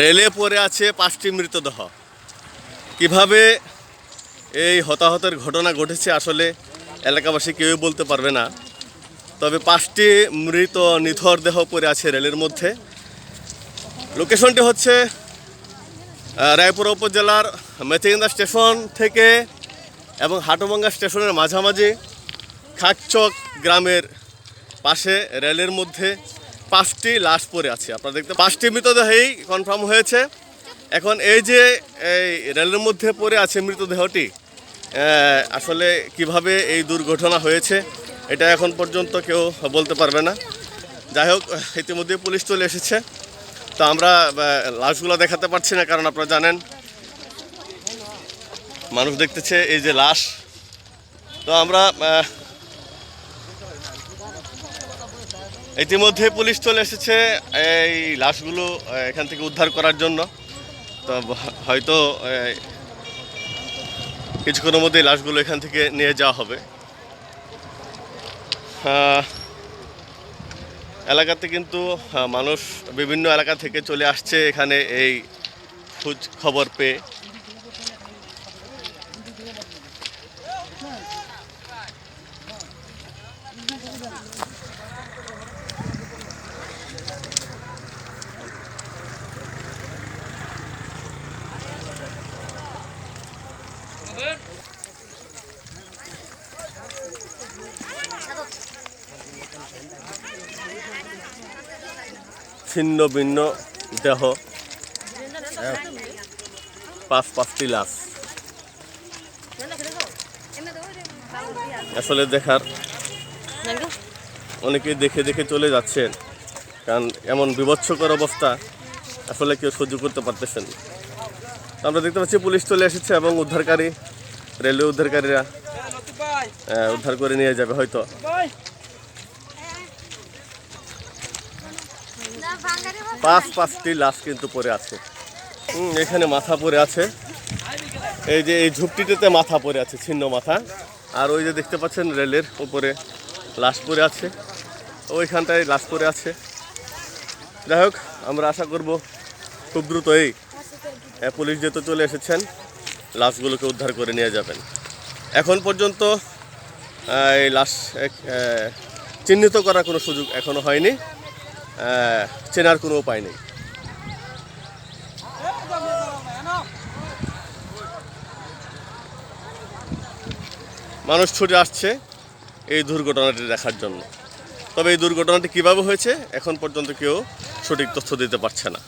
রেলে পড়ে আছে পাঁচটি মৃতদেহ। কীভাবে এই হতাহতের ঘটনা ঘটেছে আসলে এলাকাবাসী কেউই বলতে পারবে না। তবে পাঁচটি মৃত নিথর দেহ পড়ে আছে রেলের মধ্যে। লোকেশনটি হচ্ছে রায়পুর উপজেলার মেথিন্দা স্টেশন থেকে এবং হাটুভাঙ্গা স্টেশনের মাঝামাঝি খাকচক গ্রামের পাশে রেলের মধ্যে পাঁচটি লাশ পড়ে আছে, আপনারা দেখতে পাঁচটি মৃতদেহই কনফার্ম হয়েছে। এখন এই যে, এই রেলের মধ্যে পড়ে আছে মৃতদেহটি আসলে কীভাবে এই দুর্ঘটনা হয়েছে, এটা এখন পর্যন্ত কেউ বলতে পারবে না। যাই হোক, ইতিমধ্যে পুলিশ চলে এসেছে। তো আমরা লাশগুলো দেখাতে পারছি না, কারণ আপনারা জানেন, মানুষ দেখতেছে এই যে লাশ। তো আমরা ইতিমধ্যে পুলিশ চলে এসেছে, এই লাশগুলো এখান থেকে উদ্ধার করার জন্য। তো হয়তো কিছুক্ষণের মধ্যেই লাশগুলো এখান থেকে নিয়ে যাওয়া হবে। এলাকাতে কিন্তু মানুষ বিভিন্ন এলাকা থেকে চলে আসছে এখানে এই খোঁজ খবর পেয়ে। ছিন্ন ভিন্ন দেহ পাঁচ পাঁচটি লাশ আসলে দেখার অনেকেই দেখে দেখে চলে যাচ্ছেন, কারণ এমন বিভৎসকর অবস্থা আসলে কেউ সহ্য করতে পারতেছেন না। আমরা দেখতে পাচ্ছি পুলিশ চলে এসেছে এবং উদ্ধারকারী রেলওয়ে উদ্ধারকারীরা উদ্ধার করে নিয়ে যাবে হয়তো। পাঁচ পাঁচটি লাশ কিন্তু পড়ে আছে। এখানে মাথা পড়ে আছে। এই যে এই ঝুপটিতে মাথা পড়ে আছে ছিন্ন মাথা। আর ওই যে দেখতে পাচ্ছেন রেলের উপরে লাশ পড়ে আছে। ওইখানটায় লাশ পড়ে আছে। যাই হোক আমরা আশা করব খুব দ্রুতই আহ, পুলিশ যেহেতু চলে এসেছেন, লাশগুলোকে উদ্ধার করে নিয়ে যাবেন। এখন পর্যন্ত এই লাশ চিহ্নিত করার কোনো সুযোগ এখনও হয়নি। চেনার কোনো উপায় নেই। মানুষ ছুটে আসছে এই দুর্ঘটনাটি দেখার জন্য। তবে এই দুর্ঘটনাটি কীভাবে হয়েছে, এখন পর্যন্ত কেউ সঠিক তথ্য দিতে পারছে না।